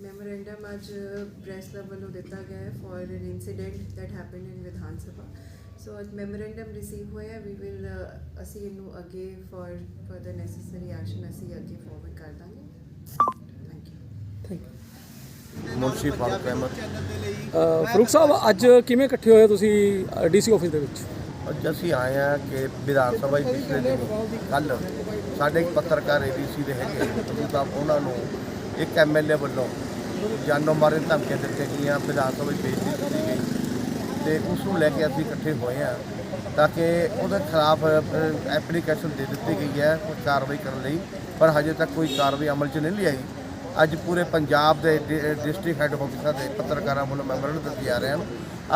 Memorandum ਅੱਜ press club ਵੱਲੋਂ ਦਿੱਤਾ ਗਿਆ ਹੈ for an incident that happened in Vidhan Sabha so ਅੱਜ ਮੈਮੋਰੈਂਡਮ ਰਿਸੀਵ ਹੋਇਆ ਵੀ ਵਿਲ ਅਸੀਂ ਇਹਨੂੰ ਅੱਗੇ ਫॉर ਫਰਦਰ ਨੈਸੈਸਰੀ ਐਕਸ਼ਨ ਅਸੀਂ ਅੱਗੇ ਫਾਰਵਰਡ ਕਰ ਦਾਂਗੇ। Thank you Munshi Farooq Ahmad. Farooq sahib ਅੱਜ ਕਿਵੇਂ ਇਕੱਠੇ ਹੋਏ ਤੁਸੀਂ ਡੀਸੀ ਆਫਿਸ ਦੇ ਵਿੱਚ? ਅੱਜ ਅਸੀਂ ਆਏ ਆ ਕਿ ਵਿਧਾਨ ਸਭਾ ਹੀ ਪਿਛਲੇ ਦਿਨ ਕੱਲ ਸਾਡੇ ਇੱਕ ਪੱਤਰਕਾਰ ਏਬੀਸੀ ਦੇ ਹੈਗੇ ਅਸੀਂ ਤਾਂ ਉਹਨਾਂ ਨੂੰ ਇੱਕ ਐਮਐਲਏ ਵੱਲੋਂ ਜਾਨੋਂ ਮਾਰਨ ਧਮਕੀਆਂ ਦਿੱਤੀਆਂ ਗਈਆਂ, ਵਿਧਾਨ ਸਭਾ ਵਿੱਚ ਬੇਇੱਜ਼ਤੀ ਕੀਤੀ ਗਈ। ਤੇ ਉਸ ਨੂੰ ਲੈ ਕੇ ਅਸੀਂ ਇਕੱਠੇ ਹੋਏ ਆ ਤਾਂ ਕਿ ਉਹਦੇ ਖਿਲਾਫ ਐਪਲੀਕੇਸ਼ਨ ਦੇ ਦਿੱਤੀ ਗਈ ਹੈ, ਕੋਈ ਕਾਰਵਾਈ ਕਰਨ ਲਈ। ਪਰ ਹਜੇ ਤੱਕ ਕੋਈ ਕਾਰਵਾਈ ਅਮਲ 'ਚ ਨਹੀਂ ਲਿਆਈ। ਅੱਜ ਪੂਰੇ ਪੰਜਾਬ ਦੇ ਡਿਸਟ੍ਰਿਕਟ ਹੈੱਡ ਆਫਿਸਰ ਦੇ ਪੱਤਰਕਾਰਾਂ ਵੱਲੋਂ ਮੈਮੋਰੰਡਮ ਦਿੱਤੇ ਜਾ ਰਹੇ ਹਨ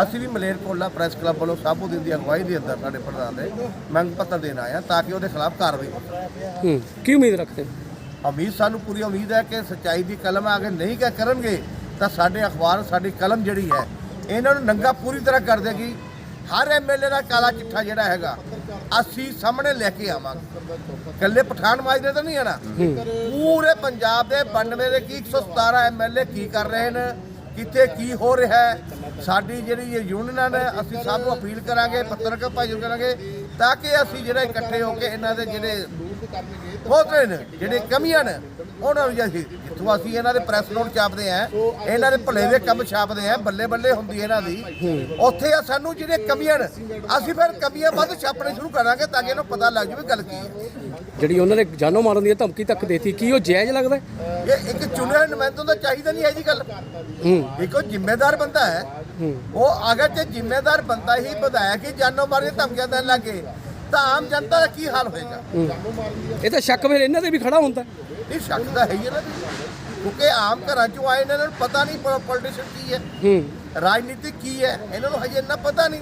ਅਸੀਂ ਵੀ ਮਲੇਰਕੋਟਲਾ ਪ੍ਰੈਸ ਕਲੱਬ ਵੱਲੋਂ ਸਾਬੂਦੀਨ ਦੀ ਅਗਵਾਈ ਦੇ ਅੰਦਰ ਸਾਡੇ ਪ੍ਰਧਾਨ ਦੇ ਮੰਗ ਪੱਤਰ ਦੇਣ ਆਏ ਹਾਂ, ਤਾਂ ਕਿ ਉਹਦੇ ਖਿਲਾਫ ਕਾਰਵਾਈ ਹੋਵੇ ਹੂੰ, ਕੀ ਉਮੀਦ ਰੱਖਦੇ ਉਮੀਦ ਸਾਨੂੰ ਪੂਰੀ ਉਮੀਦ ਹੈ ਕਿ ਸੱਚਾਈ ਦੀ ਕਲਮ ਅਗਰ ਨਹੀਂ ਕਿ ਕਰਨਗੇ ਤਾਂ ਸਾਡੇ ਅਖਬਾਰ ਸਾਡੀ ਕਲਮ ਜਿਹੜੀ ਹੈ ਇਹਨਾਂ ਨੂੰ ਨੰਗਾ ਪੂਰੀ ਤਰ੍ਹਾਂ ਕਰ ਦੇਗੀ। ਹਰ ਐਮਐਲਏ ਦਾ ਕਾਲਾ ਚਿੱਠਾ ਜਿਹੜਾ ਹੈਗਾ ਅਸੀਂ ਸਾਹਮਣੇ ਲੈ ਕੇ ਆਵਾਂਗੇ। ਕੱਲੇ ਪਠਾਨ ਮਾਜਰੇ ਤਾਂ ਨਹੀਂ ਹੈ ਨਾ? ਪੂਰੇ ਪੰਜਾਬ ਦੇ 92 ਦੇ ਕੀ 117 ਐਮਐਲਏ ਕੀ ਕਰ ਰਹੇ ਨੇ ਕਿੱਥੇ ਕੀ ਹੋ ਰਿਹਾ ਹੈ ਸਾਡੀ ਜਿਹੜੀ ਇਹ ਯੂਨੀਅਨਾਂ ਨੇ ਅਸੀਂ ਸਭ ਨੂੰ ਅਪੀਲ ਕਰਾਂਗੇ ਪੱਤਰਕਾਰ ਭਾਈਓ ਕਰਾਂਗੇ ਤਾਂ ਕਿ ਅਸੀਂ ਜਿਹੜੇ ਇਕੱਠੇ ਹੋ ਕੇ ਇਹਨਾਂ ਦੇ ਜਿਹੜੇ ਬਹੁਤ ਰਹੇ ਨੇ ਜਿਹੜੇ ਕਮੀਆਂ ਨੇ ਉਹਨਾਂ ਨੂੰ ਅਸੀਂ ਜਿੱਥੋਂ ਅਸੀਂ ਇਹਨਾਂ ਦੇ ਪ੍ਰੈਸ ਨੋਟ ਛਾਪਦੇ ਆ ਇਹਨਾਂ ਦੇ ਭਲੇ ਦੇ ਕੰਮ ਛਾਪਦੇ ਆ ਬੱਲੇ ਬੱਲੇ ਹੁੰਦੀ ਇਹਨਾਂ ਦੀ। ਉੱਥੇ ਆ ਸਾਨੂੰ ਜਿਹੜੇ ਕਮੀਆਂ ਨੇ ਅਸੀਂ ਫਿਰ ਕਮੀਆਂ ਵੱਧ ਛਾਪਣੇ ਸ਼ੁਰੂ ਕਰਾਂਗੇ ਤਾਂ ਕਿ ਇਹਨੂੰ ਪਤਾ ਲੱਗ ਜਾਵੇ ਗੱਲ ਕੀ ਹੈ। ਜਿਹੜੀ ਉਹਨਾਂ ਨੇ ਜਾਨੋਂ ਮਾਰਨ ਦੀ ਧਮਕੀ ਤੱਕ ਦੇਤੀ ਕੀ ਉਹ ਜਾਇਜ਼ ਲੱਗਦਾ? ਇਹ ਇੱਕ ਚੁਣਿਆ ਨੁਮਾਇੰਦਾ ਦਾ ਚਾਹੀਦਾ ਨਹੀਂ ਹੈ ਜੀ ਗੱਲ। ਉਹ ਜ਼ਿੰਮੇਦਾਰ ਬੰਦਾ ਹੈ ਉਹ ਅਗਰ ਜੇ ਜ਼ਿੰਮੇਦਾਰ ਬੰਦਾ ਹੀ ਵਿਧਾਇਕ ਹੀ ਜਾਨੋਂ ਮਾਰੇ ਧਮਕੀਆਂ ਦੇਣ ਲੱਗੇ ਤਾਂ ਆਮ ਜਨਤਾ ਦਾ ਕੀ ਹਾਲ ਹੋਏਗਾ। ਇਹ ਤਾਂ ਸ਼ੱਕ ਫਿਰ ਇਹਨਾਂ ਤੇ ਵੀ ਖੜਾ ਹੁੰਦਾ। ਇਹ ਸ਼ੱਕ ਤਾਂ ਹੈ ਹੀ ਹੈ ਨਾ ਜੀ। ਕਿਉਂਕਿ ਆਮ ਘਰਾਂ ਚੋਂ ਆਏ ਨੇ ਇਹਨਾਂ ਨੂੰ ਪਤਾ ਨਹੀਂ ਪੋਲੀਟੀਸ਼ੀਅਨ ਕੀ ਹੈ। ਹੂੰ। ਰਾਜਨੀਤੀ ਕੀ ਹੈ ਇਹਨਾਂ ਨੂੰ ਹਜੇ ਇੰਨਾ ਪਤਾ ਨਹੀਂ।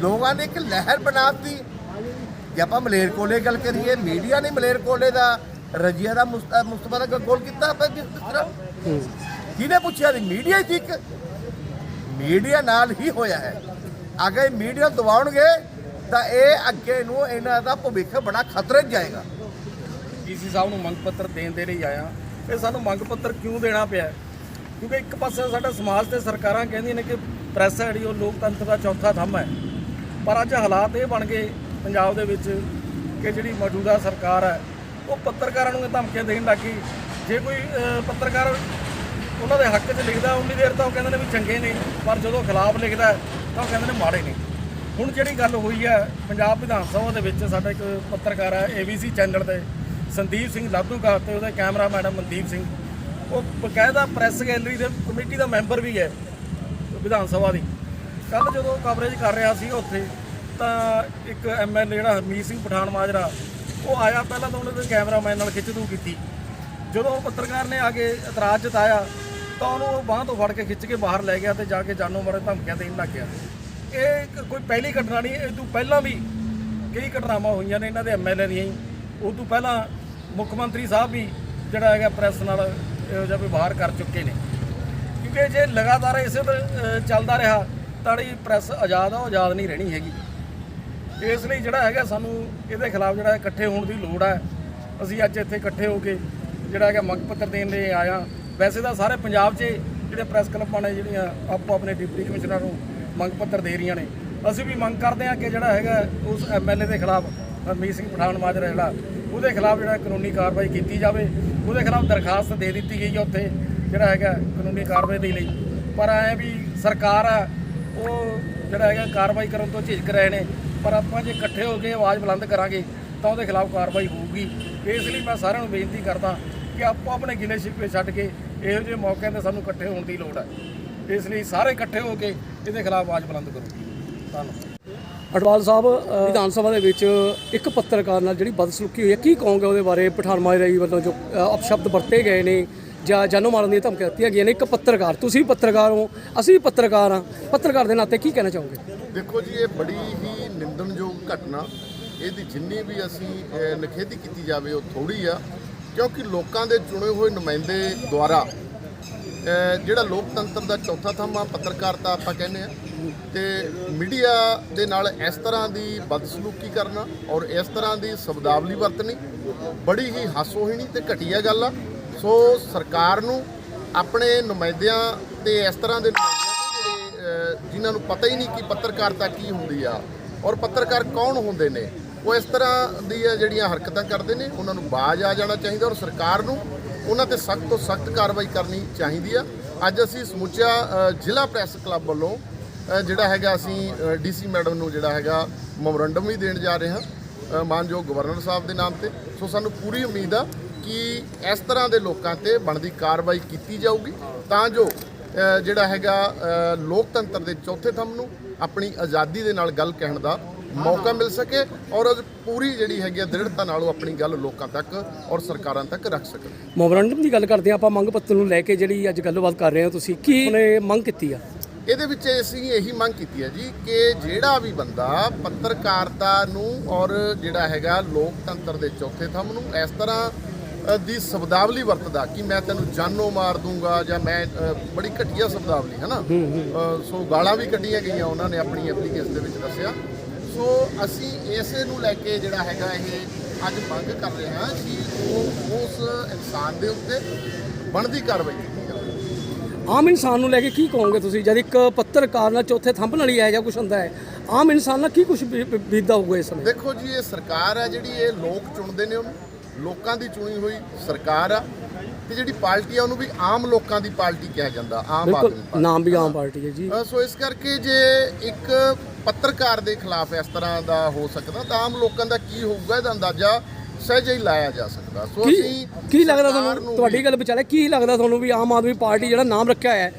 ਲੋਕਾਂ ਨੇ ਇੱਕ ਲਹਿਰ ਬਣਾਤੀ। ਜੇ ਆਪਾਂ ਮਲੇਰਕੋਲੇ ਗੱਲ ਕਰੀਏ ਮੀਡੀਆ ਨੇ ਮਲੇਰਕੋਲੇ ਦਾ ਰਜੀਆ ਦਾ ਮੁਸਤ- ਮੁਸਤਫਾ ਦਾ ਗੋਲ ਕੀਤਾ ਆਪਾਂ ਜਿਸ ਤਰ੍ਹਾਂ। ਕਿਹਨੇ ਪੁੱਛਿਆ ਨਹੀਂ ਮੀਡੀਆ ਹੀ ਠੀਕ? ਮੀਡੀਆ ਨਾਲ ਹੀ ਹੋਇਆ ਹੈ। ਅਗਰ ਮੀਡੀਆ ਦਬਾਉਣਗੇ ਤਾਂ ਇਹ ਅੱਗੇ ਨੂੰ ਇਹਨਾਂ ਦਾ ਭਵਿੱਖ ਬੜਾ ਖਤਰੇ 'ਚ ਜਾਏਗਾ। ਡੀਸੀ ਸਾਹਿਬ ਨੂੰ ਮੰਗ ਪੱਤਰ ਦੇਣ ਦੇ ਲਈ ਆਇਆ। ਇਹ ਸਾਨੂੰ ਮੰਗ ਪੱਤਰ ਕਿਉਂ ਦੇਣਾ ਪਿਆ? ਕਿਉਂਕਿ ਇੱਕ ਪਾਸੇ ਸਾਡਾ ਸਮਾਜ ਤੇ ਸਰਕਾਰਾਂ ਕਹਿੰਦੀਆਂ ਨੇ ਕਿ ਪ੍ਰੈਸ ਹੈ ਜਿਹੜੀ, ਉਹ ਲੋਕਤੰਤਰ ਦਾ ਚੌਥਾ ਥੰਮ ਹੈ। ਪਰ ਅੱਜ ਹਾਲਾਤ ਇਹ ਬਣ ਗਏ ਪੰਜਾਬ ਦੇ ਵਿੱਚ ਕਿ ਜਿਹੜੀ ਮੌਜੂਦਾ ਸਰਕਾਰ ਹੈ, ਉਹ ਪੱਤਰਕਾਰਾਂ ਨੂੰ ਇਹ ਧਮਕੀਆਂ ਦੇਣ ਲੱਗੀ। ਜੇ ਕੋਈ ਪੱਤਰਕਾਰ ਉਹਨਾਂ ਦੇ ਹੱਕ 'ਚ ਲਿਖਦਾ, ਉਨੀ ਦੇਰ ਤਾਂ ਉਹ ਕਹਿੰਦੇ ਨੇ ਵੀ ਚੰਗੇ ਨੇ, ਪਰ ਜਦੋਂ ਖਿਲਾਫ ਲਿਖਦਾ, ਤਾਂ ਉਹ ਕਹਿੰਦੇ ਨੇ ਮਾੜੇ ਨੇ। ਹੁਣ ਜਿਹੜੀ ਗੱਲ ਹੋਈ ਹੈ, ਪੰਜਾਬ ਵਿਧਾਨ ਸਭਾ ਦੇ ਵਿੱਚ ਸਾਡਾ ਇੱਕ ਪੱਤਰਕਾਰ ਹੈ ਏਬੀਸੀ ਚੈਨਲ ਤੇ, ਸੰਦੀਪ ਸਿੰਘ ਲਾਧੂਕਾ ਤੇ ਉਹਦੇ ਕੈਮਰਾ ਮੈਡਮ ਮਨਦੀਪ ਸਿੰਘ। ਉਹ ਬਕਾਇਦਾ ਪ੍ਰੈਸ ਗੈਲਰੀ ਦੇ ਕਮੇਟੀ ਦਾ ਮੈਂਬਰ ਵੀ ਹੈ, ਵਿਧਾਨ ਸਭਾ ਦੀ। ਕੱਲ ਜਦੋਂ ਕਵਰੇਜ ਕਰ ਰਿਹਾ ਸੀ ਉੱਥੇ, ਤਾਂ ਇੱਕ ਐਮਐਲਏ ਜਿਹੜਾ ਹਰਮੀਤ ਸਿੰਘ ਪਠਾਨ ਮਾਜਰਾ, ਉਹ ਆਇਆ ਪਹਿਲਾਂ ਤਾਂ ਉਹਨੇ ਤੇ ਕੈਮਰਾਮੈਨ ਨਾਲ ਖਿੱਚਤੂ ਕੀਤੀ। ਜਦੋਂ ਉਹ ਪੱਤਰਕਾਰ ਨੇ ਆ ਕੇ ਇਤਰਾਜ਼ ਜਤਾਇਆ, ਤਾਂ ਉਹਨੂੰ ਬਾਹ ਤੋਂ ਫੜ ਕੇ ਖਿੱਚ ਕੇ ਬਾਹਰ ਲੈ ਗਿਆ ਤੇ ਜਾ ਕੇ ਜਾਨੋਂ ਮਾਰੇ ਧਮਕੀਆਂ ਦੇਣ ਲੱਗ ਗਿਆ। ਇਹ ਕੋਈ ਪਹਿਲੀ ਘਟਨਾ ਨਹੀਂ, ਇਹ ਤੋਂ ਪਹਿਲਾਂ ਵੀ ਕਈ ਘਟਨਾਵਾਂ ਹੋਈਆਂ ਨੇ ਇਹਨਾਂ ਦੇ ਐਮਐਲਏ ਦੀਆਂ ਹੀ। ਉਹ ਤੋਂ ਪਹਿਲਾਂ ਮੁੱਖ ਮੰਤਰੀ ਸਾਹਿਬ ਵੀ ਜਿਹੜਾ ਹੈਗਾ ਪ੍ਰੈਸ ਨਾਲ, ਇਹੋ ਜਿਹਾ ਵਿਵਹਾਰ ਕਰ ਚੁੱਕੇ ਨੇ। ਕਿਉਂਕਿ ਜੇ ਲਗਾਤਾਰ ਇਸੇ ਤਰ੍ਹਾਂ ਚੱਲਦਾ ਰਿਹਾ, ਤਾਂ ਜਿਹੜੀ ਪ੍ਰੈਸ ਆਜ਼ਾਦ ਆ, ਉਹ ਆਜ਼ਾਦ ਨਹੀਂ ਰਹਿਣੀ ਹੈਗੀ। ਇਸ ਲਈ ਜਿਹੜਾ ਹੈਗਾ ਸਾਨੂੰ ਇਹਦੇ ਖਿਲਾਫ ਜਿਹੜਾ ਇਕੱਠੇ ਹੋਣ ਦੀ ਲੋੜ ਹੈ ਅਸੀਂ ਅੱਜ ਇੱਥੇ ਇਕੱਠੇ ਹੋ ਕੇ ਜਿਹੜਾ ਹੈਗਾ ਮੰਗ ਪੱਤਰ ਦੇਣ ਲਈ ਆਇਆ ਵੈਸੇ ਤਾਂ ਸਾਰੇ ਪੰਜਾਬ 'ਚ ਜਿਹੜੇ ਪ੍ਰੈਸ ਕਲੱਬਾਂ ਨੇ ਜਿਹੜੀਆਂ ਆਪੋ ਆਪਣੇ ਡਿਪਟੀ ਕਮਿਸ਼ਨਰ ਨੂੰ ਮੰਗ ਪੱਤਰ ਦੇ ਰਹੀਆਂ ਨੇ। ਅਸੀਂ ਵੀ ਮੰਗ ਕਰਦੇ ਹਾਂ ਕਿ ਜਿਹੜਾ ਹੈਗਾ ਉਸ ਐਮਐਲਏ ਦੇ ਖਿਲਾਫ, ਹਰਮੀਤ ਸਿੰਘ ਪਠਾਨ ਮਾਜਰਾ ਜਿਹੜਾ, ਉਹਦੇ ਖਿਲਾਫ ਜਿਹੜਾ ਕਾਨੂੰਨੀ ਕਾਰਵਾਈ ਕੀਤੀ ਜਾਵੇ। ਉਹਦੇ ਖਿਲਾਫ ਦਰਖਾਸਤ ਦੇ ਦਿੱਤੀ ਗਈ ਹੈ ਉੱਥੇ, ਜਿਹੜਾ ਹੈਗਾ ਕਾਨੂੰਨੀ ਕਾਰਵਾਈ ਦੇ ਲਈ। ਪਰ ਐ ਵੀ ਸਰਕਾਰ ਆ, ਉਹ ਜਿਹੜਾ ਹੈਗਾ ਕਾਰਵਾਈ ਕਰਨ ਤੋਂ ਝਿਜਕ ਰਹੇ ਨੇ। ਪਰ ਆਪਾਂ ਜੇ ਇਕੱਠੇ ਹੋ ਕੇ ਆਵਾਜ਼ ਬੁਲੰਦ ਕਰਾਂਗੇ, ਤਾਂ ਉਹਦੇ ਖਿਲਾਫ ਕਾਰਵਾਈ ਹੋਊਗੀ। ਇਸ ਲਈ ਮੈਂ ਸਾਰਿਆਂ ਨੂੰ ਬੇਨਤੀ ਕਰਦਾ ਕਿ ਆਪੋ ਆਪਣੇ ਗਿਲੇ ਸ਼ਿਕਵੇ ਛੱਡ ਕੇ ਇਹੋ ਜਿਹੇ ਮੌਕਿਆਂ ਤੇ ਸਾਨੂੰ ਇਕੱਠੇ ਹੋਣ ਦੀ ਲੋੜ ਹੈ। ਇਸ ਲਈ ਸਾਰੇ ਇਕੱਠੇ ਹੋ ਕੇ ਇਹਦੇ ਖਿਲਾਫ ਆਵਾਜ਼ ਬੁਲੰਦ ਕਰੋ। ਧੰਨਵਾਦ। ਅਟਵਾਲ ਸਾਹਿਬ ਵਿਧਾਨ ਸਭਾ ਦੇ ਵਿੱਚ ਇੱਕ ਪੱਤਰਕਾਰ ਨਾਲ ਜਿਹੜੀ ਬਦਸਲੂਕੀ ਹੋਈ ਹੈ ਕੀ ਕਹੋਗੇ ਉਹਦੇ ਬਾਰੇ? ਪਠਾਨ ਮਾਜਰਾਈ ਵੱਲੋਂ ਜੋ ਅਪਸ਼ਬਦ ਵਰਤੇ ਗਏ ਨੇ ਜਾਂ ਜਾਨੋਂ ਮਾਰਨ ਦੀਆਂ ਧਮਕੀਆਂ ਦਿੱਤੀਆਂ ਗਈਆਂ ਨੇ। ਇੱਕ ਪੱਤਰਕਾਰ ਤੁਸੀਂ ਵੀ ਪੱਤਰਕਾਰ ਹੋ ਅਸੀਂ ਵੀ ਪੱਤਰਕਾਰ ਹਾਂ। ਪੱਤਰਕਾਰ ਦੇ ਨਾਤੇ ਕੀ ਕਹਿਣਾ ਚਾਹੋਗੇ? ਦੇਖੋ ਜੀ ਇਹ ਬੜੀ ਹੀ ਨਿੰਦਣਯੋਗ ਘਟਨਾ। ਇਹਦੀ ਜਿੰਨੀ ਵੀ ਅਸੀਂ ਨਿਖੇਧੀ ਕੀਤੀ ਜਾਵੇ ਉਹ ਥੋੜੀ ਆ। ਕਿਉਂਕਿ ਲੋਕਾਂ ਦੇ ਚੁਣੇ ਹੋਏ ਨੁਮਾਇੰਦੇ ਦੁਆਰਾ ਜਿਹੜਾ ਲੋਕਤੰਤਰ ਦਾ ਚੌਥਾ ਥੰਮ ਪੱਤਰਕਾਰਤਾ ਆਪਾਂ ਕਹਿੰਦੇ ਆ ਤੇ ਮੀਡੀਆ ਦੇ ਨਾਲ ਇਸ ਤਰ੍ਹਾਂ ਦੀ ਬਦਸਲੂਕੀ ਕਰਨਾ ਔਰ ਇਸ ਤਰ੍ਹਾਂ ਦੀ ਸ਼ਬਦਾਵਲੀ ਵਰਤਣੀ ਬੜੀ ਹੀ ਹਾਸੋਹੀਣੀ ਤੇ ਘਟੀਆ ਗੱਲ ਆ। ਸੋ ਸਰਕਾਰ ਨੂੰ ਆਪਣੇ ਨੁਮਾਇੰਦਿਆਂ ਤੇ ਇਸ ਤਰ੍ਹਾਂ ਦੇ ਜਿਨ੍ਹਾਂ ਨੂੰ ਪਤਾ ਹੀ ਨਹੀਂ ਕਿ ਪੱਤਰਕਾਰਤਾ ਕੀ ਹੁੰਦੀ ਆ ਔਰ ਪੱਤਰਕਾਰ ਕੌਣ ਹੁੰਦੇ ਨੇ, ਉਹ ਇਸ ਤਰ੍ਹਾਂ ਦੀਆਂ ਜਿਹੜੀਆਂ ਹਰਕਤਾਂ ਕਰਦੇ ਨੇ, ਉਹਨਾਂ ਨੂੰ ਬਾਜ਼ ਆ ਜਾਣਾ ਚਾਹੀਦਾ ਔਰ ਸਰਕਾਰ ਨੂੰ ਉਹਨਾਂ ਤੇ ਸਖਤ ਤੋਂ ਸਖਤ ਕਾਰਵਾਈ ਕਰਨੀ ਚਾਹੀਦੀ ਆ। ਅੱਜ ਅਸੀਂ ਸਮੁੱਚਾ ਜ਼ਿਲ੍ਹਾ ਪ੍ਰੈਸ ਕਲੱਬ ਵੱਲੋਂ ਜਿਹੜਾ ਹੈਗਾ ਅਸੀਂ ਡੀਸੀ ਮੈਡਮ ਨੂੰ ਜਿਹੜਾ ਹੈਗਾ ਮੈਮੋਰੰਡਮ ਵੀ ਦੇਣ ਜਾ ਰਹੇ ਹਾਂ ਮਾਨਯੋਗ ਗਵਰਨਰ ਸਾਹਿਬ ਦੇ ਨਾਮ ਤੇ। ਸੋ ਸਾਨੂੰ ਪੂਰੀ ਉਮੀਦ ਆ ਕਿ ਇਸ ਤਰ੍ਹਾਂ ਦੇ ਲੋਕਾਂ ਤੇ ਬਣਦੀ ਕਾਰਵਾਈ ਕੀਤੀ ਜਾਊਗੀ ਤਾਂ ਜੋ ਜਿਹੜਾ ਹੈਗਾ ਲੋਕਤੰਤਰ ਦੇ ਚੌਥੇ ਥੰਮ ਨੂੰ ਆਪਣੀ ਆਜ਼ਾਦੀ ਦੇ ਨਾਲ ਗੱਲ ਕਹਿਣ ਦਾ ਮੌਕਾ ਮਿਲ ਸਕੇ ਔਰ ਪੂਰੀ ਜਿਹੜੀ ਹੈਗੀ ਆ ਦ੍ਰਿੜਤਾ ਨਾਲ ਉਹ ਆਪਣੀ ਗੱਲ ਲੋਕਾਂ ਤੱਕ ਔਰ ਸਰਕਾਰਾਂ ਤੱਕ ਰੱਖ ਸਕਣ। ਮੈਮੋਰੰਡਮ ਦੀ ਗੱਲ ਕਰਦੇ ਹਾਂ ਆਪਾਂ ਮੰਗ ਪੱਤਰ ਨੂੰ ਲੈ ਕੇ ਜਿਹੜੀ ਅੱਜ ਗੱਲਬਾਤ ਕਰ ਰਹੇ ਹੋ ਤੁਸੀਂ ਕੀ ਉਹਨੇ ਮੰਗ ਕੀਤੀ ਆ? ਇਹਦੇ ਵਿੱਚ ਅਸੀਂ ਇਹੀ ਮੰਗ ਕੀਤੀ ਹੈ ਜੀ ਕਿ ਜਿਹੜਾ ਵੀ ਬੰਦਾ ਪੱਤਰਕਾਰਤਾ ਨੂੰ ਔਰ ਜਿਹੜਾ ਹੈਗਾ ਲੋਕਤੰਤਰ ਦੇ ਚੌਥੇ ਥੰਮ ਨੂੰ ਇਸ ਤਰ੍ਹਾਂ ਦੀ ਸ਼ਬਦਾਵਲੀ ਵਰਤਦਾ ਕਿ ਮੈਂ ਤੈਨੂੰ ਜਾਨੋਂ ਮਾਰ ਦੂੰਗਾ ਜਾਂ ਮੈਂ ਬੜੀ ਘਟੀਆ ਸ਼ਬਦਾਵਲੀ ਹੈ ਨਾ? ਸੋ ਗਾਲਾਂ ਵੀ ਕੱਢੀਆਂ ਗਈਆਂ ਉਹਨਾਂ ਨੇ ਆਪਣੀ ਐਪਲੀਕੇਸ਼ਨ ਦੇ ਵਿੱਚ ਦੱਸਿਆ। ਸੋ ਅਸੀਂ ਇਸੇ ਨੂੰ ਲੈ ਕੇ ਜਿਹੜਾ ਹੈਗਾ ਇਹ ਅੱਜ ਮੰਗ ਕਰ ਰਹੇ ਹਾਂ ਕਿ ਉਹ ਉਸ ਇਨਸਾਨ ਦੇ ਉੱਤੇ ਬਣਦੀ ਕਾਰਵਾਈ ਕੀਤੀ ਜਾਵੇ। ਆਮ ਇਨਸਾਨ ਨੂੰ ਲੈ ਕੇ ਕੀ ਕਹੋਗੇ ਤੁਸੀਂ? ਜਦ ਇੱਕ ਪੱਤਰਕਾਰ ਨਾਲ ਚੌਥੇ ਥੰਬ ਨਾਲ ਹੀ ਇਹ ਜਿਹਾ ਕੁਝ ਹੁੰਦਾ ਹੈ ਆਮ ਇਨਸਾਨ ਨਾਲ ਕੀ ਕੁਝ ਬੀਤਦਾ ਹੋਊਗਾ ਇਸ ਸਮੇਂ? ਦੇਖੋ ਜੀ ਇਹ ਸਰਕਾਰ ਹੈ ਜਿਹੜੀ ਇਹ ਲੋਕ ਚੁਣਦੇ ਨੇ ਉਹਨੂੰ। ਲੋਕਾਂ ਦੀ ਚੁਣੀ ਹੋਈ ਸਰਕਾਰ ਆ ਤੇ ਜਿਹੜੀ ਪਾਰਟੀ ਆ ਉਹਨੂੰ ਵੀ ਆਮ ਲੋਕਾਂ ਦੀ ਪਾਰਟੀ ਕਿਹਾ ਜਾਂਦਾ ਆਮ ਆਦਮੀ ਪਾਰਟੀ ਨਾਮ ਵੀ ਆਮ ਪਾਰਟੀ ਹੈ ਜੀ। ਸੋ ਇਸ ਕਰਕੇ ਜੇ ਇੱਕ ਪੱਤਰਕਾਰ ਦੇ ਖਿਲਾਫ ਇਸ ਤਰ੍ਹਾਂ ਦਾ ਹੋ ਸਕਦਾ ਤਾਂ ਆਮ ਲੋਕਾਂ ਦਾ ਕੀ ਹੋਊਗਾ ਇਹਦਾ ਅੰਦਾਜ਼ਾ ਸਹਿਜ ਹੀ ਲਾਇਆ ਜਾ ਸਕਦਾ। ਸੋ ਕੀ ਅਸੀਂ ਕੀ ਲੱਗਦਾ ਸਰਕਾਰ ਤੁਹਾਨੂੰ ਨੂੰ ਤੁਹਾਡੀ ਗੱਲ ਵਿਚਾਲੇ ਕੀ ਲੱਗਦਾ ਤੁਹਾਨੂੰ ਵੀ ਆਮ ਆਦਮੀ ਪਾਰਟੀ ਜਿਹੜਾ ਨਾਮ ਰੱਖਿਆ ਹੈ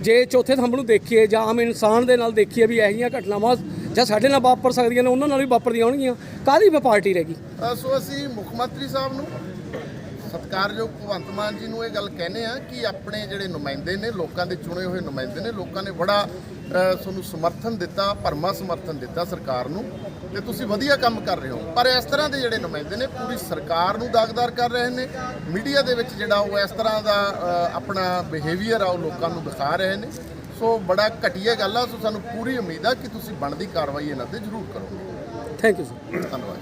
ਜੇ ਚੌਥੇ ਥੰਬ ਨੂੰ ਦੇਖੀਏ ਜਾਂ ਆਮ ਇਨਸਾਨ ਦੇ ਨਾਲ ਦੇਖੀਏ ਵੀ ਜਿਹੀਆਂ ਘਟਨਾਵਾਂ ਜਾਂ ਸਾਡੇ ਨਾਲ ਵਾਪਰ ਸਕਦੀਆਂ ਨੇ ਉਹਨਾਂ ਨਾਲ ਵੀ ਵਾਪਰਦੀਆਂ ਹੋਣਗੀਆਂ ਕਾਹਦੀ ਵੀ ਪਾਰਟੀ ਰਹੇਗੀ? ਅ, ਸੋ ਅਸੀਂ ਮੁੱਖ ਮੰਤਰੀ ਸਾਹਿਬ ਨੂੰ ਸਤਿਕਾਰਯੋਗ ਭਗਵੰਤ ਮਾਨ ਜੀ ਨੂੰ ਇਹ ਗੱਲ ਕਹਿੰਦੇ ਆ ਕਿ ਆਪਣੇ ਜਿਹੜੇ ਨੁਮਾਇੰਦੇ ਨੇ ਲੋਕਾਂ ਦੇ ਚੁਣੇ ਹੋਏ ਨੁਮਾਇੰਦੇ ਨੇ ਲੋਕਾਂ ਨੇ ਬੜਾ ਤੁਹਾਨੂੰ ਸਮਰਥਨ ਦਿੱਤਾ ਭਰਮਾ ਸਮਰਥਨ ਦਿੱਤਾ ਸਰਕਾਰ ਨੂੰ ਤੇ ਤੁਸੀਂ ਵਧੀਆ ਕੰਮ ਕਰ ਰਹੇ ਹੋ। ਪਰ ਇਸ ਤਰ੍ਹਾਂ ਦੇ ਜਿਹੜੇ ਨੁਮਾਇੰਦੇ ਨੇ ਪੂਰੀ ਸਰਕਾਰ ਨੂੰ ਦਾਗਦਾਰ ਕਰ ਰਹੇ ਨੇ। ਮੀਡੀਆ ਦੇ ਵਿੱਚ ਜਿਹੜਾ ਉਹ ਇਸ ਤਰ੍ਹਾਂ ਦਾ ਆਪਣਾ ਬਿਹੇਵੀਅਰ ਆ ਉਹ ਲੋਕਾਂ ਨੂੰ ਦਿਖਾ ਰਹੇ ਨੇ। ਸੋ ਬੜਾ ਘਟੀਆ ਗੱਲ ਆ। ਸੋ ਸਾਨੂੰ ਪੂਰੀ ਉਮੀਦ ਆ ਕਿ ਤੁਸੀਂ ਬਣਦੀ ਕਾਰਵਾਈ ਇਹਨਾਂ ਤੇ ਜ਼ਰੂਰ ਕਰੋਗੇ। ਥੈਂਕ ਯੂ ਸਰ ਧੰਨਵਾਦ।